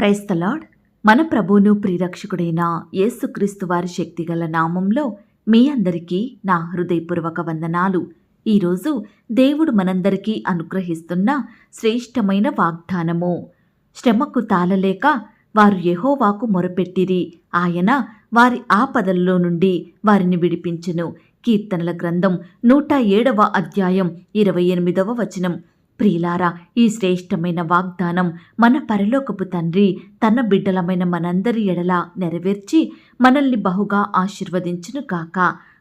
క్రైస్తలాడ్ మన ప్రభువును ప్రిరక్షకుడైన యేసుక్రీస్తు వారి శక్తిగల నామంలో మీ అందరికీ నా హృదయపూర్వక వందనాలు. ఈరోజు దేవుడు మనందరికీ అనుగ్రహిస్తున్న శ్రేష్టమైన వాగ్దానము. శ్రమకు తాళలేక వారు యహోవాకు మొరపెట్టిరి. ఆయన వారి ఆపదల్లో నుండి వారిని విడిపించెను. కీర్తనల గ్రంథం నూట ఏడవ అధ్యాయం ఇరవై ఎనిమిదవ వచనం. ప్రియులారా ఈ శ్రేష్టమైన వాగ్దానం మన పరలోకపు తండ్రి తన బిడ్డలమైన మనందరి ఎడల నెరవేర్చి మనల్ని బహుగా ఆశీర్వదించును కాక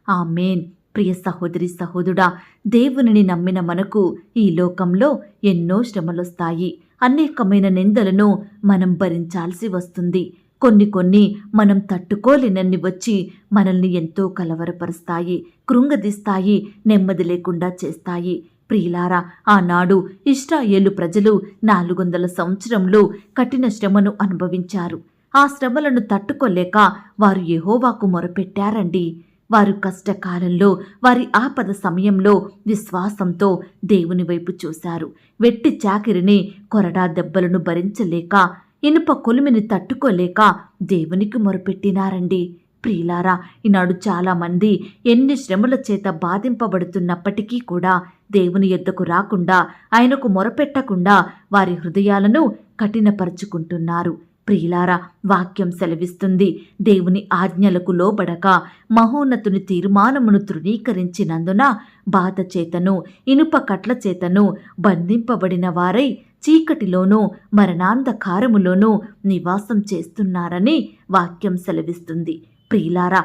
ఆమెన్. ప్రియ సహోదరి సహోదుడా దేవునిని నమ్మిన మనకు ఈ లోకంలో ఎన్నో శ్రమలొస్తాయి. అనేకమైన నిందలను మనం భరించాల్సి వస్తుంది. కొన్ని కొన్ని మనం తట్టుకోలేనన్ని వచ్చి మనల్ని ఎంతో కలవరపరుస్తాయి కృంగదీస్తాయి నెమ్మది లేకుండా చేస్తాయి. ప్రియులారా ఆనాడు ఇష్టాయేలు ప్రజలు నాలుగు వందల సంవత్సరంలో కఠిన శ్రమను అనుభవించారు. ఆ శ్రమలను తట్టుకోలేక వారు యహోవాకు మొరపెట్టారండి. వారు కష్టకాలంలో వారి ఆపద సమయంలో విశ్వాసంతో దేవుని వైపు చూశారు. వెట్టి చాకిరిని కొరడా దెబ్బలను భరించలేక ఇనుప కొలిమిని తట్టుకోలేక దేవునికి మొరపెట్టినారండి. ప్రియులారా ఈనాడు చాలామంది ఎన్ని శ్రమల చేత బాధింపబడుతున్నప్పటికీ కూడా దేవుని ఎద్దకు రాకుండా ఆయనకు మొరపెట్టకుండా వారి హృదయాలను కఠినపరుచుకుంటున్నారు. ప్రియులారా వాక్యం సెలవిస్తుంది. దేవుని ఆజ్ఞలకు లోబడక మహోన్నతుని తీర్మానమును తృణీకరించినందున బాధ చేతను ఇనుప కట్ల చేతను బంధింపబడిన వారై చీకటిలోనూ మరణాంధకారములోనూ నివాసం చేస్తున్నారని వాక్యం సెలవిస్తుంది. ప్రియులారా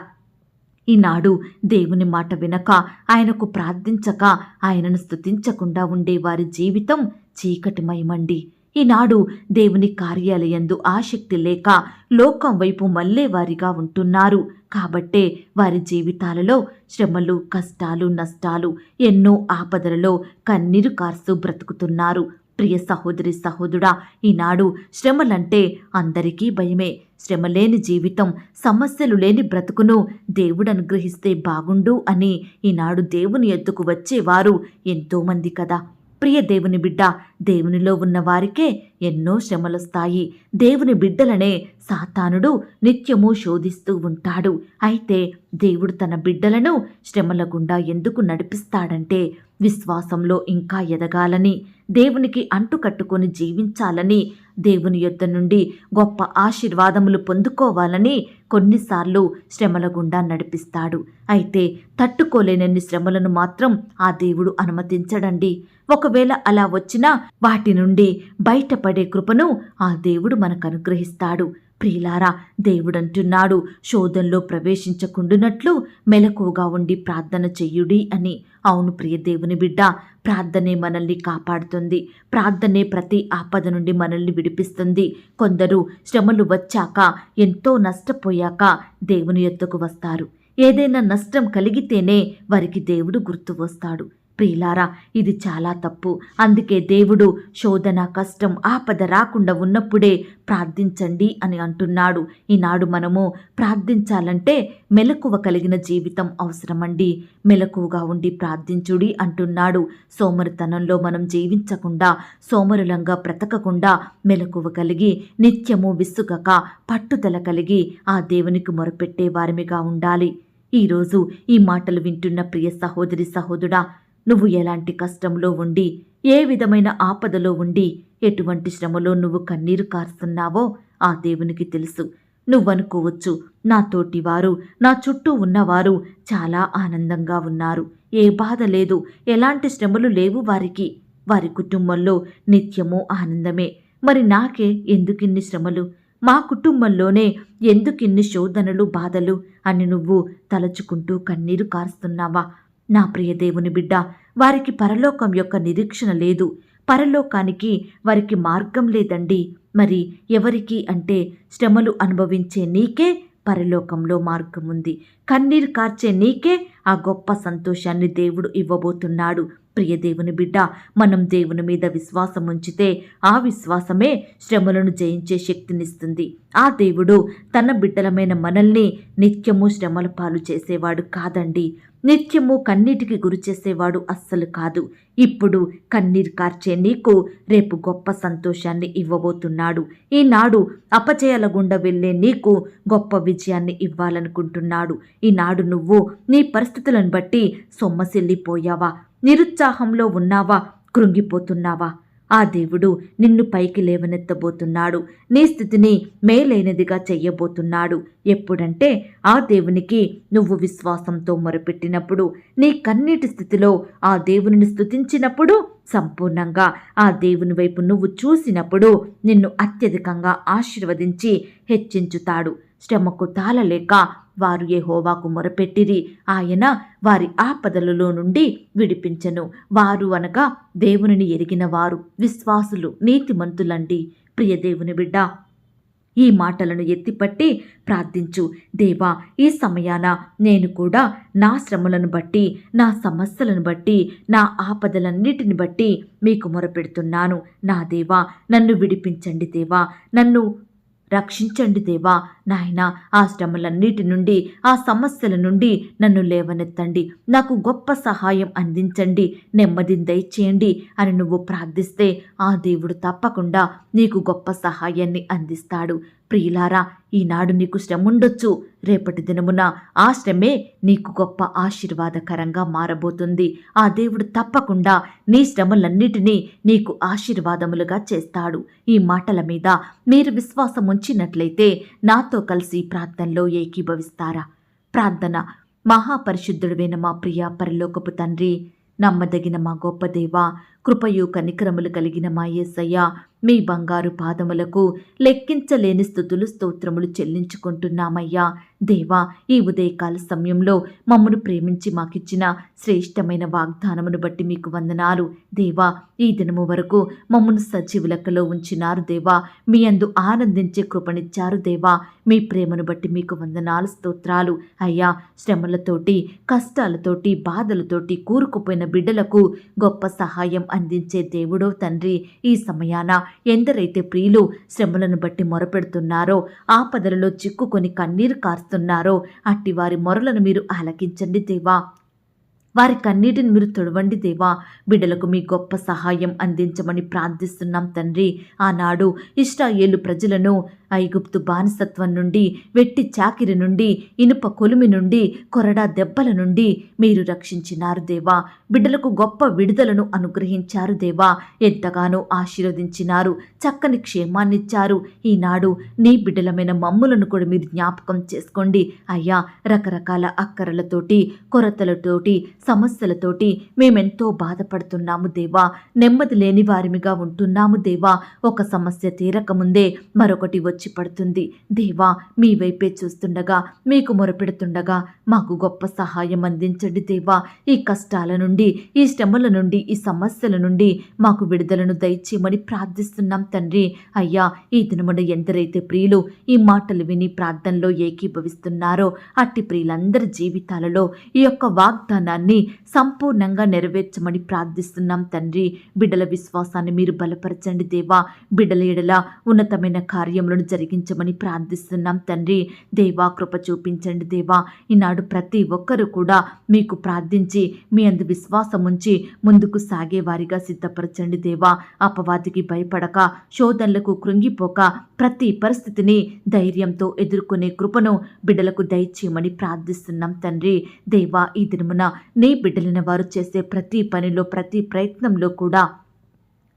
ఈనాడు దేవుని మాట వినక ఆయనకు ప్రార్థించక ఆయనను స్తుతించకుండా ఉండే వారి జీవితం చీకటిమయమండి. ఈనాడు దేవుని కార్యాలయందు ఆసక్తి లేక లోకం వైపు మళ్ళే వారిగా ఉంటున్నారు. కాబట్టే వారి జీవితాలలో శ్రమలు కష్టాలు నష్టాలు ఎన్నో ఆపదలలో కన్నీరు కార్స్తూ బ్రతుకుతున్నారు. ప్రియ సహోదరి సహోదరుడా ఈనాడు శ్రమలంటే అందరికీ భయమే. శ్రమ లేని జీవితం సమస్యలు లేని బ్రతుకును దేవుడు అనుగ్రహిస్తే బాగుండు అని ఈనాడు దేవుని ఎద్దుకు వచ్చేవారు ఎంతోమంది కదా. ప్రియ దేవుని బిడ్డ దేవునిలో ఉన్న వారికే ఎన్నో శ్రమలొస్తాయి. దేవుని బిడ్డలనే సాతానుడు నిత్యము శోధిస్తూ ఉంటాడు. అయితే దేవుడు తన బిడ్డలను శ్రమల గుండా ఎందుకు నడిపిస్తాడంటే విశ్వాసంలో ఇంకా ఎదగాలని దేవునికి అంటుకట్టుకొని జీవించాలని దేవుని యొద్ద నుండి గొప్ప ఆశీర్వాదములు పొందుకోవాలని కొన్నిసార్లు శ్రమల గుండా నడిపిస్తాడు. అయితే తట్టుకోలేనన్ని శ్రమలను మాత్రం ఆ దేవుడు అనుమతించడండి. ఒకవేళ అలా వచ్చినా వాటి నుండి బయటపడే కృపను ఆ దేవుడు మనకు అనుగ్రహిస్తాడు. ప్రియులారా దేవుడంటున్నాడు శోధంలో ప్రవేశించకుండునట్లు మెలకువగా ఉండి ప్రార్థన చెయ్యుడి అని. అవును ప్రియ దేవుని బిడ్డ ప్రార్థనే మనల్ని కాపాడుతుంది. ప్రార్థనే ప్రతి ఆపద నుండి మనల్ని విడిపిస్తుంది. కొందరు శ్రమలు వచ్చాక ఎంతో నష్టపోయాక దేవుని ఎత్తుకు వస్తారు. ఏదైనా నష్టం కలిగితేనే వారికి దేవుడు గుర్తు వస్తాడు ప్రియులారా ఇది చాలా తప్పు. అందుకే దేవుడు శోధన కష్టం ఆపద రాకుండా ఉన్నప్పుడే ప్రార్థించండి అని అంటున్నాడు. ఈనాడు మనము ప్రార్థించాలంటే మెలకువ కలిగిన జీవితం అవసరమండి. మెలకువగా ఉండి ప్రార్థించుడి అంటున్నాడు. సోమరితనంలో మనం జీవించకుండా సోమరులంగా బ్రతకకుండా మెలకువ కలిగి నిత్యము విసుగక పట్టుదల కలిగి ఆ దేవునికి మొరపెట్టే వారిమిగా ఉండాలి. ఈరోజు ఈ మాటలు వింటున్న ప్రియ సహోదరి సహోదరుడా నువ్వు ఎలాంటి కష్టంలో ఉండి ఏ విధమైన ఆపదలో ఉండి ఎటువంటి శ్రమలో నువ్వు కన్నీరు కారుస్తున్నావో ఆ దేవునికి తెలుసు. నువ్వనుకోవచ్చు నా తోటివారు నా చుట్టూ ఉన్నవారు చాలా ఆనందంగా ఉన్నారు. ఏ బాధ లేదు ఎలాంటి శ్రమలు లేవు వారికి. వారి కుటుంబంలో నిత్యము ఆనందమే. మరి నాకే ఎందుకిన్ని శ్రమలు? మా కుటుంబంలోనే ఎందుకిన్ని శోధనలు బాధలు అని నువ్వు తలచుకుంటూ కన్నీరు కారుస్తున్నావా? నా ప్రియ దేవుని బిడ్డ వారికి పరలోకం యొక్క నిరీక్షణ లేదు. పరలోకానికి వారికి మార్గం లేదండి. మరి ఎవరికి అంటే శ్రమలు అనుభవించే నీకే పరలోకంలో మార్గం ఉంది కన్నీరు కార్చే నీకే ఆ గొప్ప సంతోషాన్ని దేవుడు ఇవ్వబోతున్నాడు. ప్రియ దేవుని బిడ్డ మనం దేవుని మీద విశ్వాసం ఉంచితే ఆ విశ్వాసమే శ్రమలను జయించే శక్తినిస్తుంది. ఆ దేవుడు తన బిడ్డలమైన మనల్ని నిత్యము శ్రమల పాలు చేసేవాడు కాదండి. నిత్యము కన్నీటికి గురి చేసేవాడు అస్సలు కాదు. ఇప్పుడు కన్నీరు కార్చే నీకు రేపు గొప్ప సంతోషాన్ని ఇవ్వబోతున్నాడు. ఈనాడు అపచయాల గుండా వెళ్ళే నీకు గొప్ప విజయాన్ని ఇవ్వాలనుకుంటున్నాడు. ఈనాడు నువ్వు నీ పరిస్థితులను బట్టి సొమ్మసిల్లిపోయావా? నిరుత్సాహంలో ఉన్నావా? కృంగిపోతున్నావా? ఆ దేవుడు నిన్ను పైకి లేవనెత్తబోతున్నాడు. నీ స్థితిని మేలైనదిగా చెయ్యబోతున్నాడు. ఎప్పుడంటే ఆ దేవునికి నువ్వు విశ్వాసంతో మొరపెట్టినప్పుడు నీ కన్నీటి స్థితిలో ఆ దేవుని స్థుతించినప్పుడు సంపూర్ణంగా. ఆ దేవుని వైపు నువ్వు చూసినప్పుడు నిన్ను అత్యధికంగా ఆశీర్వదించి హెచ్చించుతాడు. శ్రమకు తాళలేక వారు యెహోవాకు మొరపెట్టిరి. ఆయన వారి ఆపదలలో నుండి విడిపించను. వారు అనగా దేవునిని ఎరిగిన వారు విశ్వాసులు నీతిమంతులండి. ప్రియ దేవుని బిడ్డ ఈ మాటలను ఎత్తిపట్టి ప్రార్థించు. దేవా ఈ సమయాన నేను కూడా నా శ్రమలను బట్టి నా సమస్యలను బట్టి నా ఆపదలన్నిటిని బట్టి మీకు మొరపెడుతున్నాను. నా దేవా నన్ను విడిపించండి దేవా. నన్ను రక్షించండి దేవా. నాయన ఆ శ్రమలన్నిటి నుండి ఆ సమస్యల నుండి నన్ను లేవనెత్తండి. నాకు గొప్ప సహాయం అందించండి. నెమ్మదిని దయచేయండి అని నువ్వు ప్రార్థిస్తే ఆ దేవుడు తప్పకుండా నీకు గొప్ప సహాయాన్ని అందిస్తాడు. ప్రియులారా ఈనాడు నీకు శ్రమ ఉండొచ్చు రేపటి దినమున ఆ శ్రమే నీకు గొప్ప ఆశీర్వాదకరంగా మారబోతుంది. ఆ దేవుడు తప్పకుండా నీ శ్రమలన్నిటినీ నీకు ఆశీర్వాదములుగా చేస్తాడు. ఈ మాటల మీద మీరు విశ్వాసం ఉంచినట్లయితే నాతో కలిసి ప్రార్థనలో ఏకీభవిస్తారా? ప్రార్థన మహాపరిశుద్ధుడైన మా ప్రియ పరలోకపు తండ్రి నమ్మదగిన మా గొప్ప దేవా కృపయు కనికరములు కలిగిన మా యేసయ్య మీ బంగారు పాదములకు లెక్కించలేని స్థుతులు స్తోత్రములు చెల్లించుకుంటున్నామయ్యా. దేవా ఈ ఉదయకాల సమయంలో మమ్మను ప్రేమించి మాకిచ్చిన శ్రేష్టమైన వాగ్దానమును బట్టి మీకు వందనాలు. దేవా ఈ దినము వరకు మమ్మను సజీవులకలో ఉంచినారు దేవా. మీ అందు ఆనందించే కృపనిచ్చారు దేవా. మీ ప్రేమను బట్టి మీకు వందనాలు స్తోత్రాలు. అయ్యా శ్రమలతోటి కష్టాలతోటి బాధలతోటి కూరుకుపోయిన బిడ్డలకు గొప్ప సహాయం అందించే దేవుడో తండ్రి ఈ సమయాన ఎందరైతే ప్రియులు శ్రమలను బట్టి మొరపెడుతున్నారో ఆపదలలో చిక్కుకొని కన్నీరు కారుస్తున్నారో అట్టి వారి మొరలను మీరు ఆలకించండి దేవా. వారి కన్నీటిని మీరు తొడవండి దేవా. బిడ్డలకు మీ గొప్ప సహాయం అందించమని ప్రార్థిస్తున్నాం తండ్రి. ఆనాడు ఇష్టాయేలు ప్రజలను ఐగుప్తు బానిసత్వం నుండి వెట్టి చాకిరి నుండి ఇనుప కొలిమి నుండి కొరడా దెబ్బల నుండి మీరు రక్షించినారు దేవా. బిడ్డలకు గొప్ప విడుదలను అనుగ్రహించారు దేవా. ఎంతగానో ఆశీర్వదించినారు చక్కని క్షేమాన్నిచ్చారు. ఈనాడు నీ బిడ్డలమైన మమ్ములను కూడా మీరు జ్ఞాపకం చేసుకోండి. అయ్యా రకరకాల అక్కరలతోటి కొరతలతోటి సమస్యలతోటి మేమెంతో బాధపడుతున్నాము దేవా. నెమ్మది లేని వారిమిగా ఉంటున్నాము దేవా. ఒక సమస్య తీరకముందే మరొకటి వచ్చి పడుతుంది దేవా మీ వైపే చూస్తుండగా మీకు మొరపెడుతుండగా మాకు గొప్ప సహాయం అందించండి దేవా. ఈ కష్టాల నుండి ఈ శ్రమల నుండి ఈ సమస్యల నుండి మాకు విడుదలను దయచేయమని ప్రార్థిస్తున్నాం తండ్రి. అయ్యా ఈ దినమున ఎందరైతే ప్రియులు ఈ మాటలు విని ప్రార్థనలో ఏకీభవిస్తున్నారో అట్టి ప్రియులందరి జీవితాలలో ఈ యొక్క వాగ్దానాన్ని సంపూర్ణంగా నెరవేర్చమని ప్రార్థిస్తున్నాం తండ్రి. బిడ్డల విశ్వాసాన్ని మీరు బలపరచండి దేవా. బిడ్డల ఎడల ఉన్నతమైన కార్యములను జరిగించమని ప్రార్థిస్తున్నాం తండ్రి. దేవా కృప చూపించండి దేవా. ఈనాడు ప్రతి ఒక్కరూ కూడా మీకు ప్రార్థించి మీ అందు విశ్వాసం ఉంచి ముందుకు సాగేవారిగా సిద్ధపరచండి దేవా. అపవాదికి భయపడక శోధనలకు కృంగిపోక ప్రతి పరిస్థితిని ధైర్యంతో ఎదుర్కొనే కృపను బిడ్డలకు దయచేయమని ప్రార్థిస్తున్నాం తండ్రి. దేవా ఈ దినమున నీ బిడ్డలైన వారు చేసే ప్రతి పనిలో ప్రతి ప్రయత్నంలో కూడా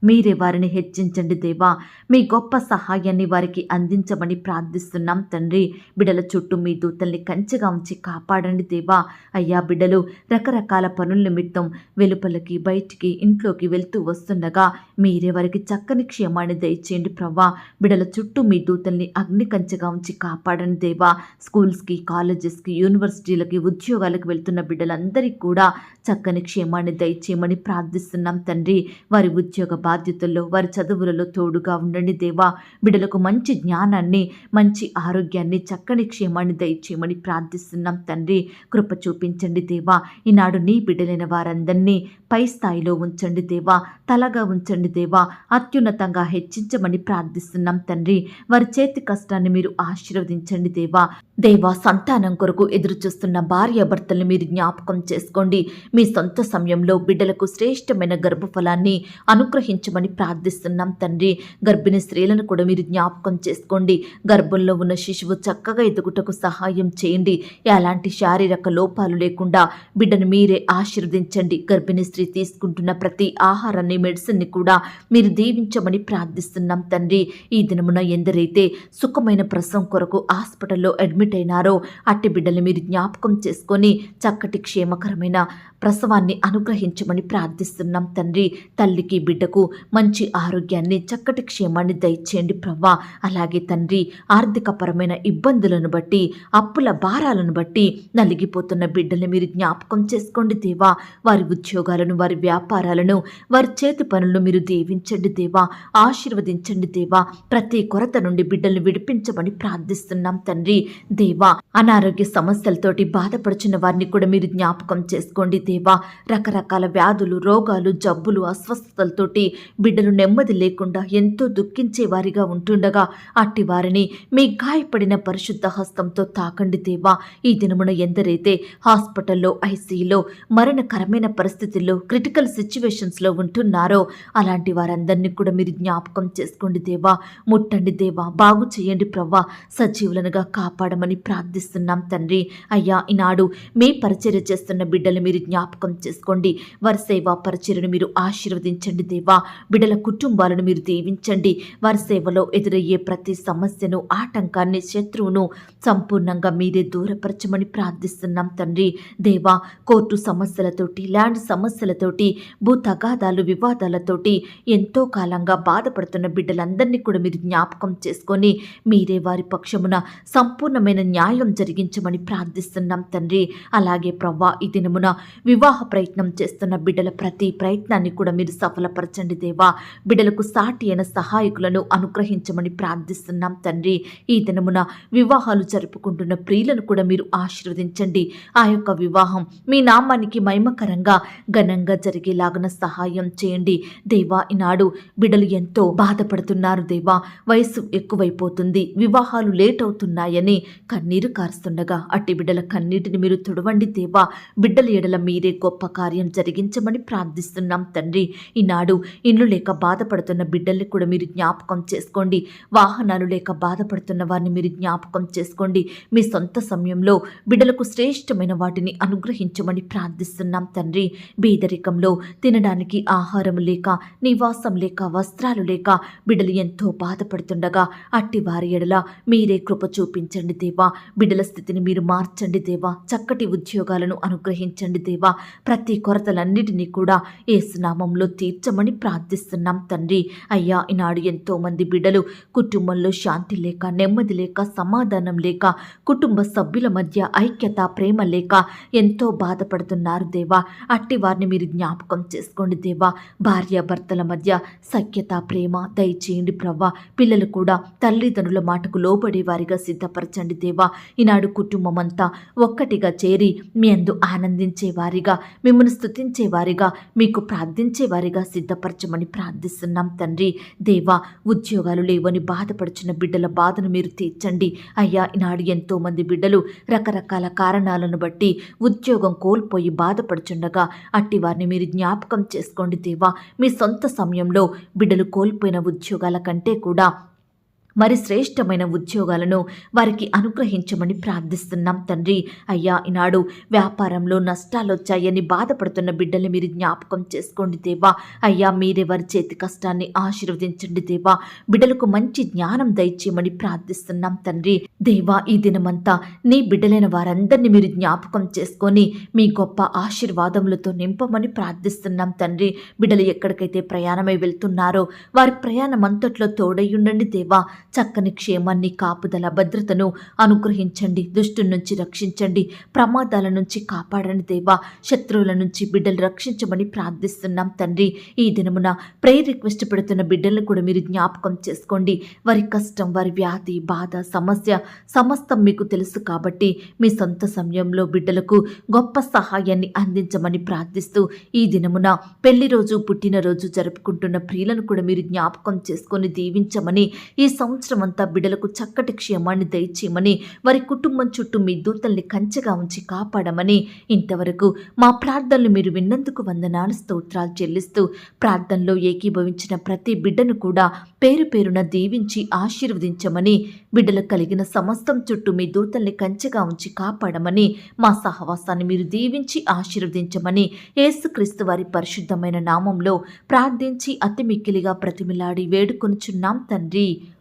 మీరే వారిని హెచ్చించండి దేవా. మీ గొప్ప సహాయాన్ని వారికి అందించమని ప్రార్థిస్తున్నాం తండ్రి. బిడల చుట్టూ మీ దూతల్ని కంచెగా ఉంచి కాపాడండి దేవా. అయ్యా బిడ్డలు రకరకాల పనుల నిమిత్తం వెలుపలకి బయటికి ఇంట్లోకి వెళ్తూ వస్తుండగా మీరే వారికి చక్కని క్షేమాన్ని దయచేయండి ప్రవ్వా. బిడల చుట్టూ మీ దూతల్ని అగ్ని కంచెగా ఉంచి కాపాడండి దేవా. స్కూల్స్కి కాలేజెస్కి యూనివర్సిటీలకి ఉద్యోగాలకు వెళ్తున్న బిడ్డలందరికీ కూడా చక్కని క్షేమాన్ని దయచేయమని ప్రార్థిస్తున్నాం తండ్రి. వారి ఉద్యోగ బాధ్యతల్లో వారి చదువులలో తోడుగా ఉండండి దేవా. బిడ్డలకు మంచి జ్ఞానాన్ని మంచి ఆరోగ్యాన్ని చక్కని క్షేమాన్ని దయచేయమని ప్రార్థిస్తున్నాం తండ్రి. కృప చూపించండి దేవా. ఈనాడు నీ బిడ్డలైన వారందరినీ పై స్థాయిలో ఉంచండి దేవా తలగా ఉంచండి దేవా అత్యున్నతంగా హెచ్చించమని ప్రార్థిస్తున్నాం తండ్రి. వారి చేతి కష్టాన్ని మీరు ఆశీర్వదించండి దేవా. దేవా సంతానం కొరకు ఎదురు చూస్తున్న మీరు జ్ఞాపకం చేసుకోండి. మీ సొంత సమయంలో బిడ్డలకు శ్రేష్టమైన గర్భఫలాన్ని అనుగ్రహించమని ప్రార్థిస్తున్నాం తండ్రి. గర్భిణీ స్త్రీలను కూడా మీరు జ్ఞాపకం చేసుకోండి. గర్భంలో ఉన్న శిశువు చక్కగా ఎదుగుటకు సహాయం చేయండి. ఎలాంటి శారీరక లోపాలు లేకుండా బిడ్డను మీరే ఆశీర్వదించండి. గర్భిణీ మినిస్ట్రీ తీసుకుంటున్న ప్రతి ఆహారాన్ని మెడిసిన్ని కూడా మీరు దీవించమని ప్రార్థిస్తున్నాం తండ్రి. ఈ దినమున ఎందరైతే సుఖమైన ప్రసవం కొరకు హాస్పిటల్లో అడ్మిట్ అయినారో అట్టి బిడ్డలు మీరు జ్ఞాపకం చేసుకొని చక్కటి క్షేమకరమైన ప్రసవాన్ని అనుగ్రహించమని ప్రార్థిస్తున్నాం తండ్రి. తల్లికి బిడ్డకు మంచి ఆరోగ్యాన్ని చక్కటి క్షేమాన్ని దయచేయండి ప్రవ్వా అలాగే తండ్రి ఆర్థికపరమైన ఇబ్బందులను బట్టి అప్పుల భారాలను బట్టి నలిగిపోతున్న బిడ్డల్ని మీరు జ్ఞాపకం చేసుకోండి దేవా. వారి ఉద్యోగాలను వారి వ్యాపారాలను వారి చేతి పనులను మీరు దీవించండి దేవా. ఆశీర్వదించండి దేవా. ప్రతి కొరత నుండి బిడ్డల్ని విడిపించమని ప్రార్థిస్తున్నాం తండ్రి. దేవా అనారోగ్య సమస్యలతోటి బాధపడుచున్న వారిని కూడా మీరు జ్ఞాపకం చేసుకోండి దేవా. రకరకాల వ్యాధులు రోగాలు జబ్బులు అస్వస్థతలతోటి బిడ్డలు నెమ్మది లేకుండా ఎంతో దుఃఖించే వారిగా ఉంటుండగా అట్టి వారిని మీ గాయపడిన పరిశుద్ధ హస్తంతో తాకండి దేవా. ఈ దినమున ఎందరైతే హాస్పిటల్లో ఐసీలో మరణకరమైన పరిస్థితుల్లో క్రిటికల్ సిచ్యువేషన్స్లో ఉంటున్నారో అలాంటి వారందరినీ కూడా మీరు జ్ఞాపకం చేసుకోండి దేవా. ముట్టండి దేవా. బాగు చేయండి ప్రవ్వా. సజీవులనుగా కాపాడమని ప్రార్థిస్తున్నాం తండ్రి. అయ్యా ఈనాడు మీ పరిచర్య చేస్తున్న బిడ్డలు మీరు జ్ఞాపకం జ్ఞాపకం చేసుకోండి. వారి సేవా పరిచయను మీరు ఆశీర్వదించండి దేవా. బిడ్డల కుటుంబాలను మీరు దీవించండి. వారి సేవలో ఎదురయ్యే ప్రతి సమస్యను ఆటంకాన్ని శత్రువును సంపూర్ణంగా మీరే దూరపరచమని ప్రార్థిస్తున్నాం తండ్రి. దేవా కోర్టు సమస్యలతోటి ల్యాండ్ సమస్యలతోటి భూ తగాదాలు వివాదాలతోటి ఎంతో కాలంగా బాధపడుతున్న బిడ్డలందరినీ కూడా మీరు జ్ఞాపకం చేసుకొని మీరే వారి పక్షమున సంపూర్ణమైన న్యాయం జరిగించమని ప్రార్థిస్తున్నాం తండ్రి. అలాగే ప్రవ్వా ఈ దినమున వివాహ ప్రయత్నం చేస్తున్న బిడ్డల ప్రతి ప్రయత్నాన్ని కూడా మీరు సఫలపరచండి దేవా. బిడ్డలకు సాటి అయిన సహాయకులను అనుగ్రహించమని ప్రార్థిస్తున్నాం తండ్రి. ఈ దినమున వివాహాలు జరుపుకుంటున్న ప్రియులను కూడా మీరు ఆశీర్వదించండి. ఆ యొక్క వివాహం మీ నామానికి మహిమకరంగా ఘనంగా జరిగేలాగన సహాయం చేయండి. దేవా ఈనాడు బిడ్డలు ఎంతో బాధపడుతున్నారు దేవా. వయసు ఎక్కువైపోతుంది. వివాహాలు లేట్ అవుతున్నాయని కన్నీరు కారుస్తుండగా అట్టి బిడ్డల కన్నీటిని మీరు తుడవండి దేవా. బిడ్డల ఎడల మీరే గొప్ప కార్యం జరిగించమని ప్రార్థిస్తున్నాం తండ్రి. ఈనాడు ఇండ్లు లేక బాధపడుతున్న బిడ్డల్ని కూడా మీరు జ్ఞాపకం చేసుకోండి. వాహనాలు లేక బాధపడుతున్న వారిని మీరు జ్ఞాపకం చేసుకోండి. మీ సొంత సమయంలో బిడ్డలకు శ్రేష్టమైన వాటిని అనుగ్రహించమని ప్రార్థిస్తున్నాం తండ్రి. బీదరికంలో తినడానికి ఆహారం లేక నివాసం లేక వస్త్రాలు లేక బిడ్డలు ఎంతో బాధపడుతుండగా అట్టి వారి ఎడల మీరే కృప చూపించండి దేవా. బిడ్డల స్థితిని మీరు మార్చండి దేవా. చక్కటి ఉద్యోగాలను అనుగ్రహించండి దేవా. ప్రతి కొరతలన్నిటినీ కూడా ఏసునామంలో తీర్చమని ప్రార్థిస్తున్నాం తండ్రి. అయ్యా ఈనాడు ఎంతో మంది బిడ్డలు కుటుంబంలో శాంతి లేక నెమ్మది లేక సమాధానం లేక కుటుంబ సభ్యుల మధ్య ఐక్యత ప్రేమ లేక ఎంతో బాధపడుతున్నారు దేవా. అట్టి వారిని మీరు జ్ఞాపకం చేసుకోండి దేవా. భార్య భర్తల మధ్య సఖ్యత ప్రేమ దయచేయండి ప్రవ్వా పిల్లలు కూడా తల్లిదండ్రుల మాటకు లోబడే వారిగా సిద్ధపరచండి దేవా. ఈనాడు కుటుంబం అంతా ఒక్కటిగా చేరి మీ అందు ఆనందించేవారి వారిగా మిమ్మల్ని స్థుతించేవారిగా మీకు ప్రార్థించే వారిగా సిద్ధపరచమని ప్రార్థిస్తున్నాం తండ్రి. దేవా ఉద్యోగాలు లేవని బాధపడుచున్న బిడ్డల బాధను మీరు తీర్చండి. అయ్యా ఈనాడు ఎంతో మంది బిడ్డలు రకరకాల కారణాలను బట్టి ఉద్యోగం కోల్పోయి బాధపడుచుండగా అట్టి వారిని మీరు జ్ఞాపకం చేసుకోండి దేవా. మీ సొంత సమయంలో బిడ్డలు కోల్పోయిన ఉద్యోగాల కంటే కూడా మరి శ్రేష్టమైన ఉద్యోగాలను వారికి అనుగ్రహించమని ప్రార్థిస్తున్నాం తండ్రి. అయ్యా ఈనాడు వ్యాపారంలో నష్టాలు వచ్చాయని బాధపడుతున్న బిడ్డలు మీరు జ్ఞాపకం చేసుకోండి దేవా. అయ్యా మీరే వారి చేతి కష్టాన్ని ఆశీర్వదించండి దేవా. బిడ్డలకు మంచి జ్ఞానం దయచేయమని ప్రార్థిస్తున్నాం తండ్రి. దేవా ఈ దినమంతా నీ బిడ్డలైన వారందరినీ మీరు జ్ఞాపకం చేసుకొని మీ గొప్ప ఆశీర్వాదములతో నింపమని ప్రార్థిస్తున్నాం తండ్రి. బిడ్డలు ఎక్కడికైతే ప్రయాణమై వెళ్తున్నారో వారి ప్రయాణం అంతట్లో తోడై ఉండండి దేవా. చక్కని క్షేమాన్ని కాపుదల భద్రతను అనుగ్రహించండి. దుష్టు నుంచి రక్షించండి. ప్రమాదాల నుంచి కాపాడని దేవా. శత్రువుల నుంచి బిడ్డలు రక్షించమని ప్రార్థిస్తున్నాం తండ్రి. ఈ దినమున ప్రేయర్ రిక్వెస్ట్ పెడుతున్న బిడ్డలను కూడా మీరు జ్ఞాపకం చేసుకోండి. వారి కష్టం వారి వ్యాధి బాధ సమస్య సమస్తం మీకు తెలుసు కాబట్టి మీ సొంత సమయంలో బిడ్డలకు గొప్ప సహాయాన్ని అందించమని ప్రార్థిస్తూ ఈ దినమున పెళ్ళి రోజు పుట్టినరోజు జరుపుకుంటున్న ప్రియులను కూడా మీరు జ్ఞాపకం చేసుకొని దీవించమని ఈ సంవత్సరం అంతా బిడ్డలకు చక్కటి క్షేమాన్ని దయచేయమని వారి కుటుంబం చుట్టూ మీ దూతల్ని కంచెగా ఉంచి కాపాడమని ఇంతవరకు మా ప్రార్థనలు మీరు విన్నందుకు వందనాలు స్తోత్రాలు చెల్లిస్తూ ప్రార్థనలో ఏకీభవించిన ప్రతి బిడ్డను కూడా పేరు పేరున దీవించి ఆశీర్వదించమని బిడ్డలకు కలిగిన సమస్తం చుట్టూ మీ దూతల్ని కంచెగా ఉంచి కాపాడమని మా సహవాసాన్ని మీరు దీవించి ఆశీర్వదించమని ఏసుక్రీస్తు వారి పరిశుద్ధమైన నామంలో ప్రార్థించి అతి మిక్కిలిగా ప్రతిమిలాడి వేడుకొనుచున్నాం తండ్రి.